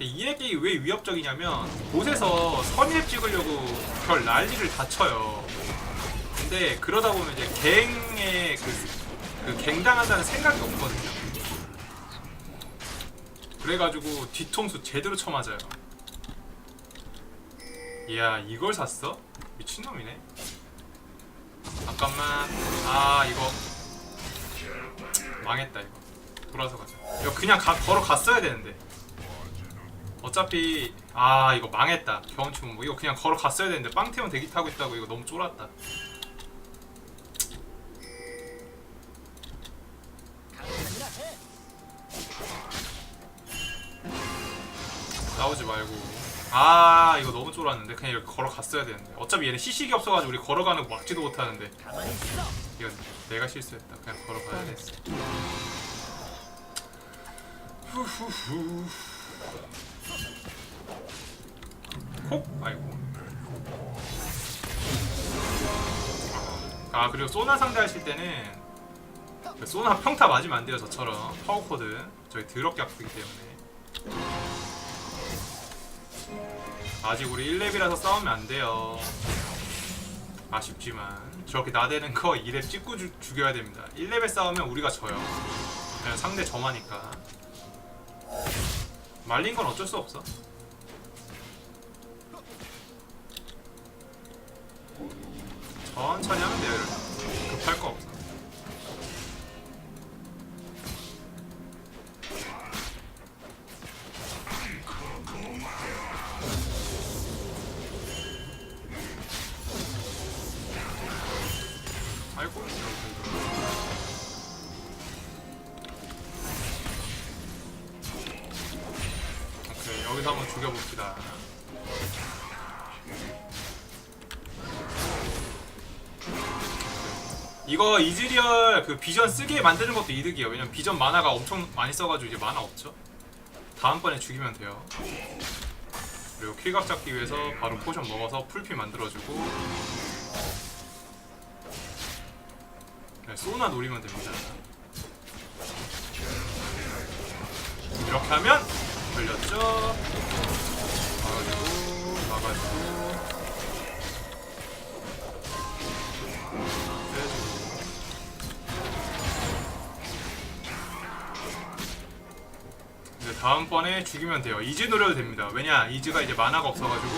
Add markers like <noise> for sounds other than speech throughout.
근데 이 랩이 왜 위협적이냐면 곳에서 선입 찍으려고 별 난리를 다 쳐요. 근데 그러다 보면 이제 갱에 그, 그 갱당한다는 생각이 없거든요. 그래가지고 뒤통수 제대로 쳐맞아요. 이야 이걸 샀어? 미친놈이네. 잠깐만. 아 이거 망했다 이거. 돌아서 가자. 이거 그냥 가, 걸어 갔어야 되는데. 어차피 아 이거 망했다. 경험치면 뭐 이거 그냥 걸어 갔어야 되는데 빵태원 대기 타고 있다고 이거 너무 쫄았다. 싸우지 말고. 아 이거 너무 쫄았는데 그냥 이렇게 걸어 갔어야 되는데. 어차피 얘는 시식이 없어가지고 우리 걸어가는 거 막지도 못하는데. 이건 내가 실수했다. 그냥 걸어가야 돼. 후후후. 콕? 아이고. 아 그리고 소나 상대하실 때는 그 소나 평타 맞으면 안 돼요 저처럼. 파워코드. 저희 더럽게 아프기 때문에. 아직 우리 1렙이라서 싸우면 안 돼요. 아쉽지만. 저렇게 나대는 거 2렙 찍고 주, 죽여야 됩니다. 1렙에 싸우면 우리가 져요. 그냥 상대 점하니까. 말린 건 어쩔 수 없어 천천히 하면 돼요 여러분 급할 거 없어 이거 이즈리얼 그 비전 쓰게 만드는 것도 이득이에요. 왜냐면 비전 만화가 엄청 많이 써가지고 이제 만화 없죠. 다음번에 죽이면 돼요. 그리고 킬각 잡기 위해서 바로 포션 먹어서 풀피 만들어주고 네, 소나 노리면 됩니다. 이렇게 하면 걸렸죠. 막아주고 막아주고 이제 다음번에 죽이면 돼요. 이즈 노려도 됩니다. 왜냐 이즈가 이제 만화가 없어가지고.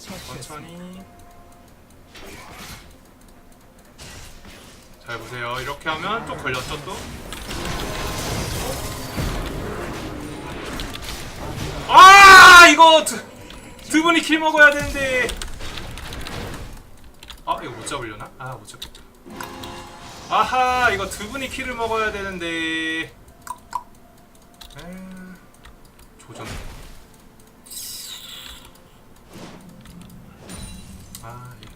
천천히 잘 보세요. 이렇게 하면 또 걸렸죠 또. 아 이거 두, 두 분이 킬 먹어야 되는데. 아 이거 못 잡으려나? 아못 잡겠다. 아하 이거 두 분이 킬을 먹어야 되는데. 에, 조전. 아 예.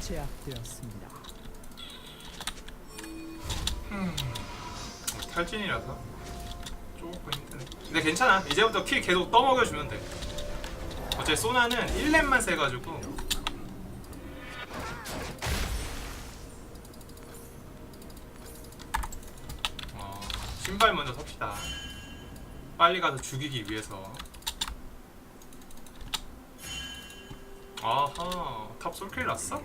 제압되었습니다. 탈진이라서 조금 힘드네. 근데 괜찮아. 이제부터 킬 계속 떠먹여주면 돼. 어차피 소나는 1렙만 세가지고 신발 먼저 섭시다. 빨리 가서 죽이기 위해서. 아하, 탑 솔킬 났어?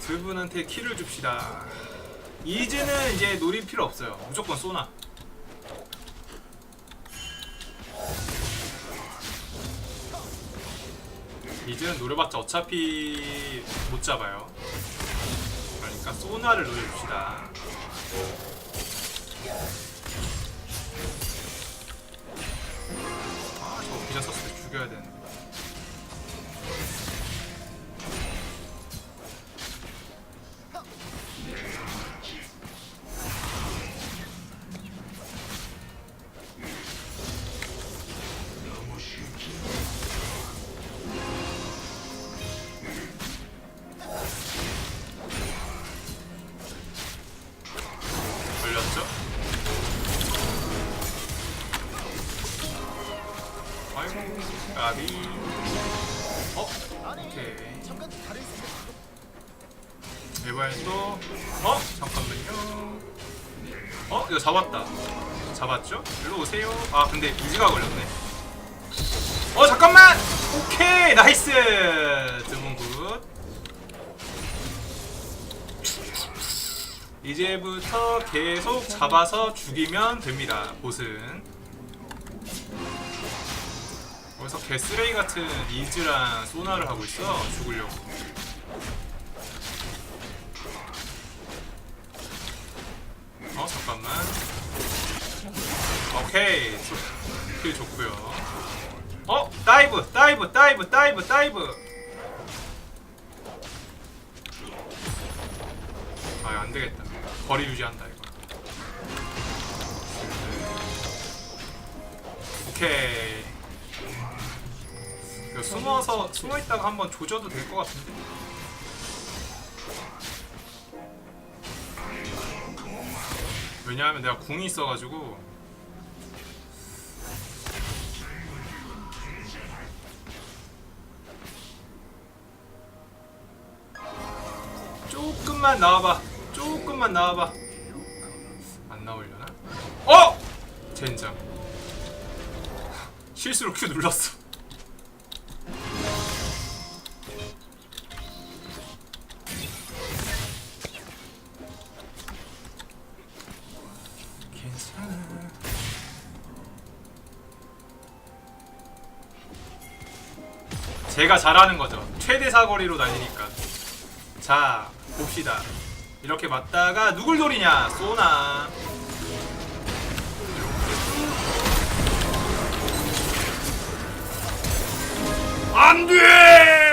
두 분한테 키를 줍시다. 이즈는 이제 노릴 필요 없어요. 무조건 쏘나. 이즈는 노려봤자 어차피 못 잡아요. 그러니까 소나를 노려줍시다. 아, 저거 비자 썼을 때 죽여야 되는데. 까비. 어? 오케이. 또 어? 잠깐만요. 어? 이거 잡았다. 잡았죠? 일로 오세요. 아 근데 이지가 걸렸네. 어 잠깐만! 오케이! 나이스! 두분 굿. 이제부터 계속 잡아서 죽이면 됩니다. 보스 는 여기서 개쓰레기 같은 이즈랑 소나를 하고 있어 죽으려고. 어 잠깐만. 오케이. 킬 좋고요. 어 다이브 다이브 다이브 다이브 다이브. 아 안되겠다. 거리 유지한다 이거. 오케이 이거 숨어서 숨어 있다가 한번 조져도 될 것 같은데. 왜냐하면 내가 궁이 있어가지고. 조금만 나와봐. 조금만 나와봐. 안 나오려나? 어! 젠장. 실수로 Q 눌렀어 제가 잘하는 거죠. 최대 사거리로 날리니까. 자 봅시다. 이렇게 맞다가 누굴 노리냐? 쏘나. 안 돼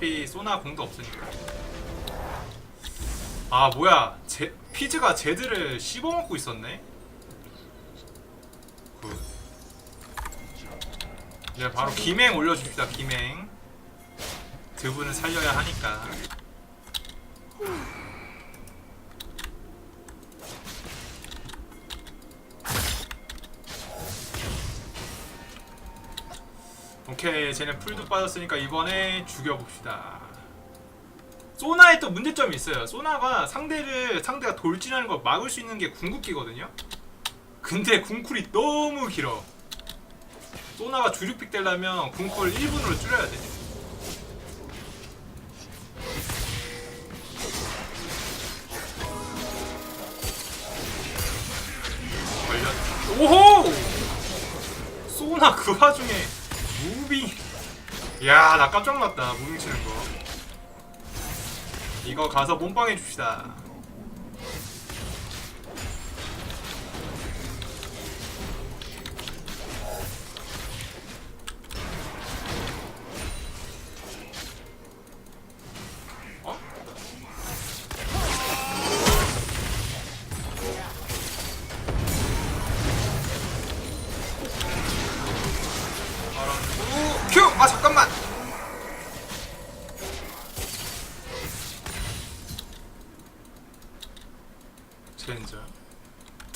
어차피 소나 공도 없으니까. 아 뭐야. 제, 피즈가 제드를 씹어먹고 있었네. 굿. 이제 바로 김행 올려줍시다 김행. 드분을 살려야 하니까 오케이 쟤네 풀도 빠졌으니까 이번에 죽여봅시다. 소나에 또 문제점이 있어요. 소나가 상대를 상대가 돌진하는 걸 막을 수 있는 게 궁극기거든요? 근데 궁쿨이 너무 길어. 소나가 주류픽 되려면 궁쿨 1분으로 줄여야 돼. 걸렸 오호! 소나 그 와중에 무빙 야나 깜짝 놀랐다. 무빙 치는 거. 이거 가서 몸빵해 줍시다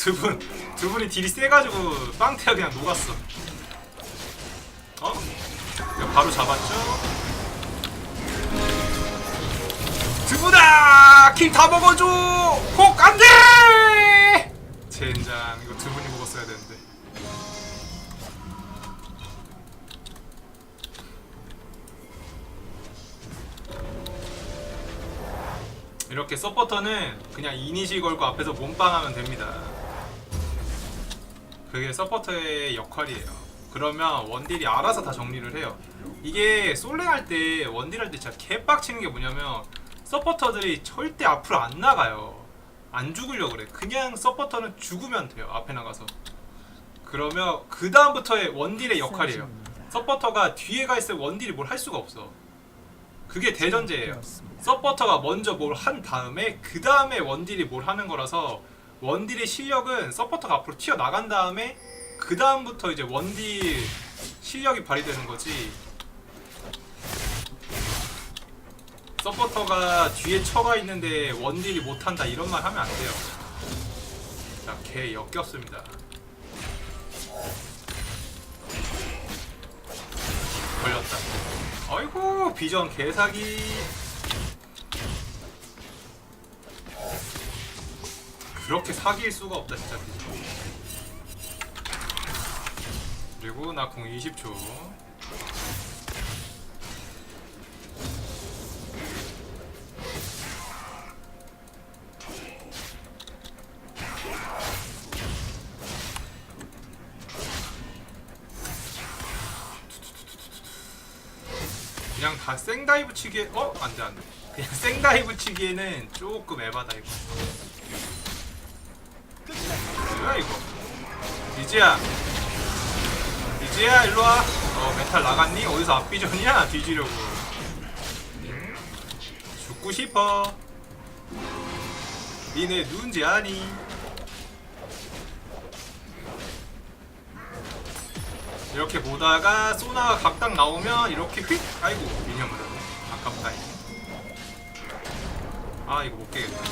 두 분 두 분이 딜이 세가지고 빵태가 그냥 녹았어 어? 바로 잡았죠? 두분아 킬다 먹어줘 혹 안돼 젠장 이거 두 분이 먹었어야 되는데 이렇게 서포터는 그냥 이니시 걸고 앞에서 몸빵하면 됩니다. 그게 서포터의 역할이에요. 그러면 원딜이 알아서 다 정리를 해요. 이게 솔랭 할때 원딜 할 때 진짜 개빡치는 게 뭐냐면 서포터들이 절대 앞으로 안 나가요. 안 죽으려 그래. 그냥 서포터는 죽으면 돼요. 앞에 나가서. 그러면 그 다음부터의 원딜의 역할이에요. 서포터가 뒤에 가 있을 원딜이 뭘 할 수가 없어. 그게 대전제예요. 서포터가 먼저 뭘 한 다음에 그 다음에 원딜이 뭘 하는 거라서 원딜의 실력은 서포터가 앞으로 튀어 나간 다음에 그 다음부터 이제 원딜 실력이 발휘되는 거지. 서포터가 뒤에 처가 있는데 원딜이 못한다 이런 말 하면 안 돼요. 자, 개 역겹습니다. 걸렸다. 아이고 비전 개사기. 그렇게 사기일 수가 없다 진짜. 그리고 나 공 20초. 그냥 다 생다이브 치기에 어? 안돼 안돼 그냥 생다이브 치기에는 조금 에바다 이거 뭐야 이거 리지야. 리지야 일로와. 어 멘탈 나갔니? 어디서 앞비전이야? <laughs> 뒤지려고. 응? 죽고 싶어. 니네 누군지 아니 이렇게 보다가 소나가 각딱 나오면 이렇게 휙. 아이고 미니언 맞았네. 아깝다 이거 아 이거 못 깨겠다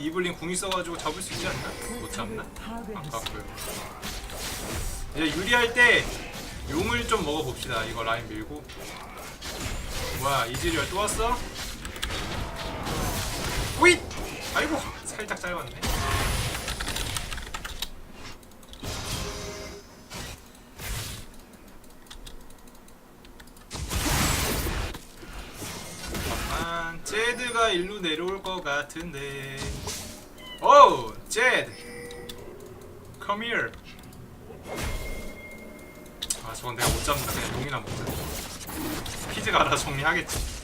이블린 궁 있어가지고 잡을 수 있지 않나? 못 잡나? 파괴했습니다. 아깝고요 이제 유리할 때 용을 좀 먹어봅시다 이거 라인 밀고 뭐야 이즈리얼 또 왔어? 오잇! 아이고 살짝 짧았네 제드가 일로 내려올 것 같은데 오! 제드 Come here 아 저건 내가 못 잡는다 그냥 용이나 먹자 피즈가 알아서 정리하겠지.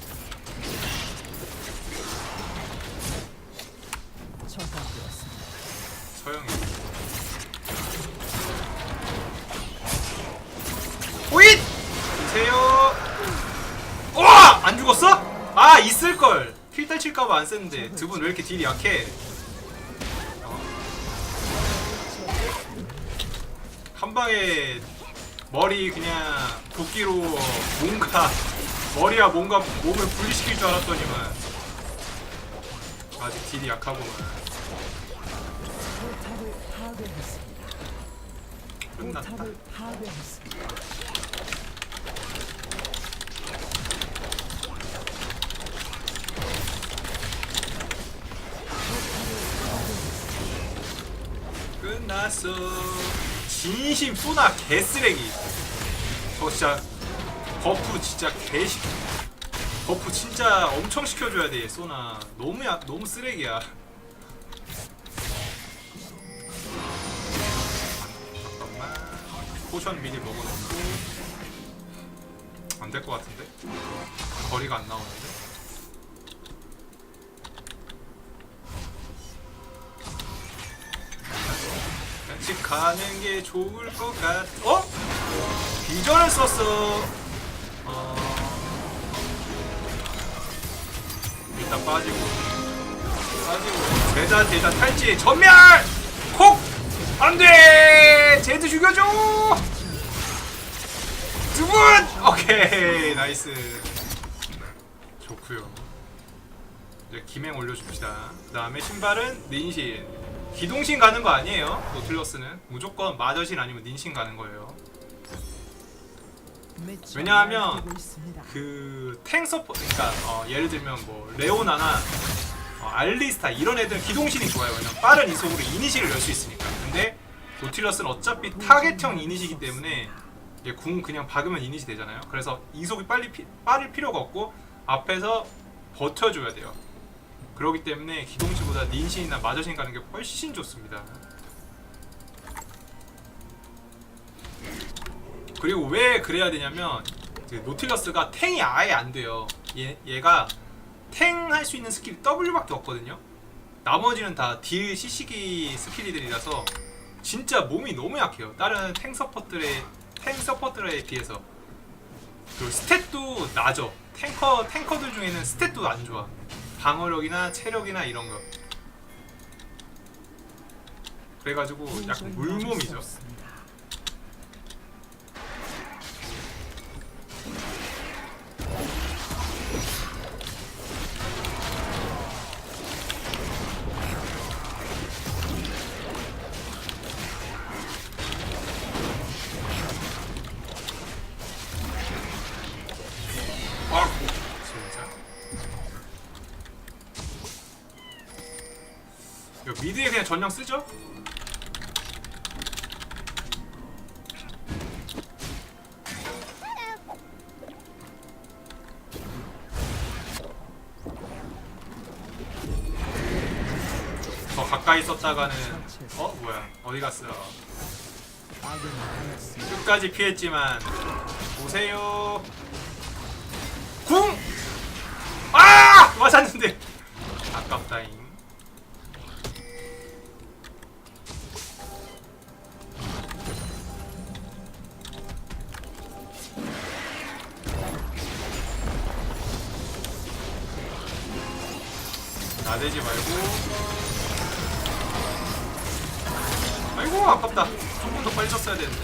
서영이 호잇! 주세요 우와! 안 죽었어? 아 있을걸 킬딸 칠까봐 안 썼는데 두 분 왜 이렇게 딜이 약해 방에 머리 그냥 도끼로 뭔가 머리와 뭔가 몸을 분리시킬 줄 알았더니만 아직 딜이 약하구만. 끝났다. 끝났어. 진심 쏘나 개쓰레기. 저 진짜 버프 진짜 개시. 버프 진짜 엄청 시켜줘야 돼 쏘나. 너무 야 너무 쓰레기야. 잠깐만. 포션 미리 먹어놓고. 안 될 것 같은데? 거리가 안 나오는데? 같이 가는 게 좋을 것 같. 어? 비전을 썼어. 어. 일단 빠지고 빠지고 제자 제자 탈지 전멸. 콕. 안돼. 제드 죽여줘. 두 분. 오케이 나이스. 좋고요. 이제 김행 올려줍시다. 그 다음에 신발은 닌신. 기동신 가는 거 아니에요? 노틀러스는 무조건 마저신 아니면 닌신 가는 거예요. 왜냐하면. 그 탱 서포, 그러니까 어, 예를 들면 뭐 레오나나 어, 알리스타 이런 애들은 기동신이 좋아요. 왜냐면 빠른 이속으로 이니시를 열 수 있으니까. 근데 노틸러스는 어차피 타겟형 이니시기 때문에 이게 궁 그냥 박으면 이니시 되잖아요. 그래서 이속이 빨리 피, 빠를 필요가 없고 앞에서 버텨줘야 돼요. 그렇기 때문에 기동치보다 닌신이나 마저신 가는 게 훨씬 좋습니다. 그리고 왜 그래야 되냐면 그 노틸러스가 탱이 아예 안 돼요. 얘, 얘가 탱 할 수 있는 스킬이 W밖에 없거든요. 나머지는 다 딜 CC기 스킬들이라서 진짜 몸이 너무 약해요. 다른 탱 서포트의 탱 서포트에 비해서 그리고 스탯도 낮아. 탱커 탱커들 중에는 스탯도 안 좋아. 방어력이나 체력이나 이런 거. 그래가지고 약간 물몸이죠. 그냥 쓰죠? 더 가까이 썼다가는 어 뭐야 어디 갔어? 끝까지 피했지만 보세요. 궁! 아이고 아깝다. 조금 더 빨리 쳤어야 되는데.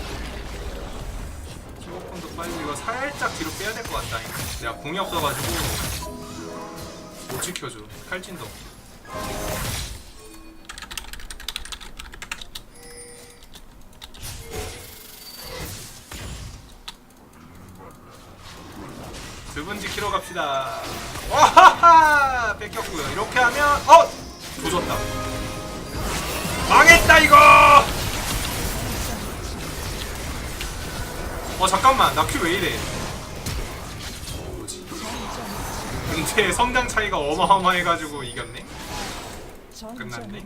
조금 더 빨리 이거 살짝 뒤로 빼야 될 것 같다. 내가 공이 없어가지고 못 지켜줘. 탈진도. 두분 지키러 갑시다. 와하하! 뺏겼고요. 이렇게 하면 어 조졌다. 망했다 이거. 어 잠깐만. 나 큐 왜 이래? 뭐지? 근데 성장 차이가 어마어마해가지고 이겼네? 끝났네.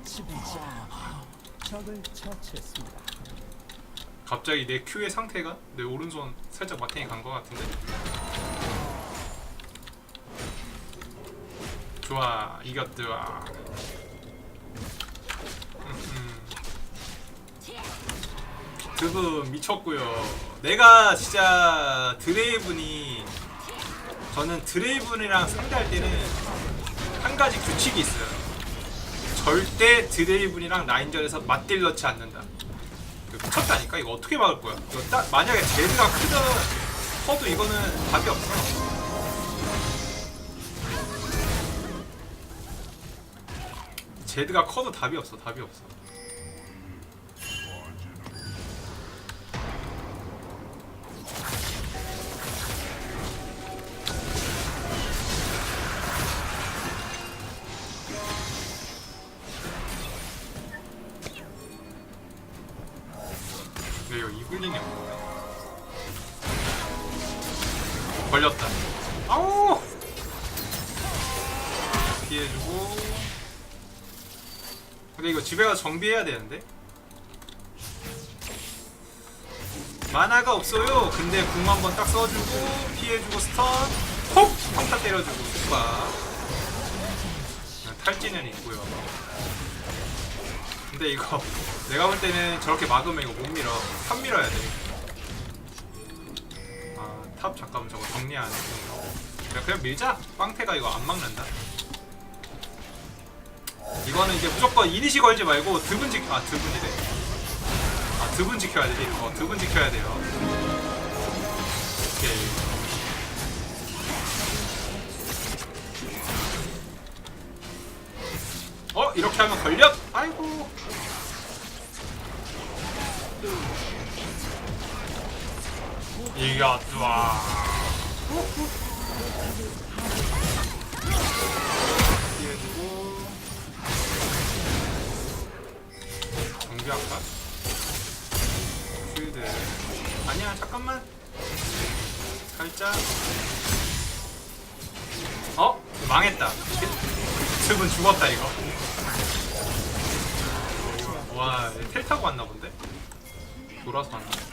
갑자기 내 큐의 상태가? 내 오른손 살짝 마탱이 간 것 같은데? 좋아. 이겼다 드분 미쳤고요. 내가 진짜 드레이븐이 저는 드레이븐이랑 상대할 때는 한 가지 규칙이 있어요. 절대 드레이븐이랑 라인전에서 맞딜 넣지 않는다. 이거 미쳤다니까? 이거 어떻게 막을 거야? 이거 딱 만약에 제드가 크든 커도 이거는 답이 없어. 제드가 커도 답이 없어. 답이 없어 정비해야 되는데? 만화가 없어요. 근데 궁 한번 딱 써주고 피해주고 스턴. 콕! 평타 때려주고 쑥바 탈진은 있고요. 근데 이거 <laughs> 내가 볼 때는 저렇게 막으면 이거 못 밀어. 탑 밀어야 돼 아탑 잠깐만 저거 정리 안 해. 그냥, 그냥 밀자. 빵태가 이거 안 막는다 이거는 이제 무조건 이니시 걸지 말고 드분 지, 아 드분이래. 아 드분 지켜야 돼. 어 드분 지켜야 돼요. 오케이. 어 이렇게 하면 걸렸. 아이고. 이겼다. 습은 죽었다 이거 와 텔 타고 왔나 본데? 돌아서 왔나?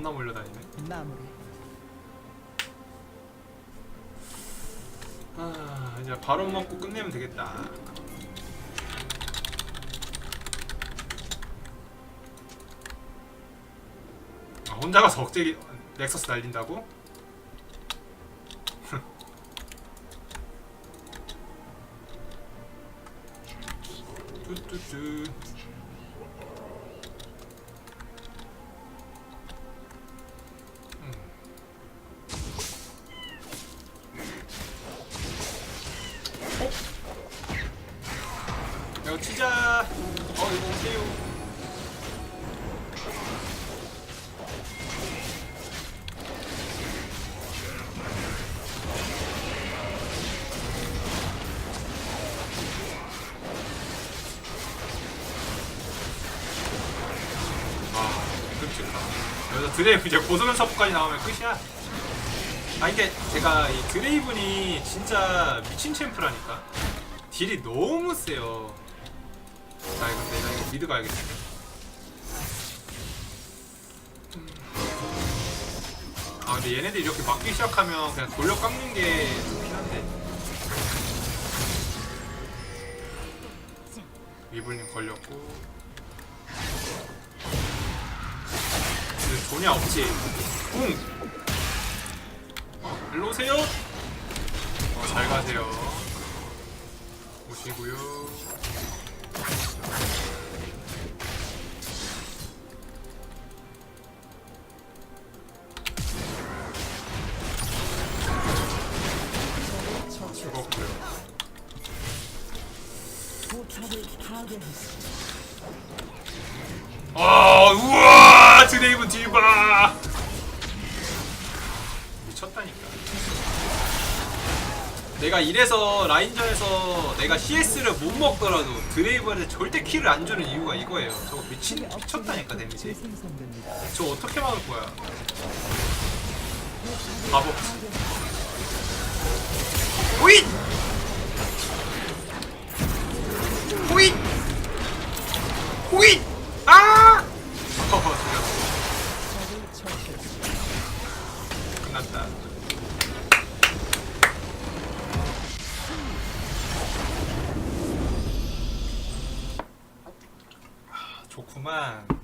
겁나 몰려다니네. 마무리. 아 이제 바로 먹고 끝내면 되겠다. 아, 혼자 가서 억제기 넥서스 날린다고? <laughs> 뚜뚜뚜. 이거 치자. 어 이거 오세요. 아, 끔찍하다. 여기서 드레이브 이제 고소면 서브까지 나오면 끝이야. 아 이게 제가 이 드레이븐이 진짜 미친 챔프라니까 딜이 너무 세요. 자 이거 내가 이거 미드 가야겠네. 음. 아 근데 얘네들 이렇게 막기 시작하면 그냥 돌려 깎는 게 좋긴 한데. 위블님 걸렸고. 그 조냐 없지. 응. 어, 일로 오세요. 어, 잘 가세요. 오시고요. 내가 이래서 라인전에서 내가 CS를 못 먹더라도 드레이브한테 절대 킬을 안 주는 이유가 이거예요. 저거 미친 미쳤다니까 데미지. 저 어떻게 막을 거야? 바보. 호잇! 호잇! 호잇! 아! <laughs> 어. 적을 처치했습니다. 끝났다. 아, 좋구만.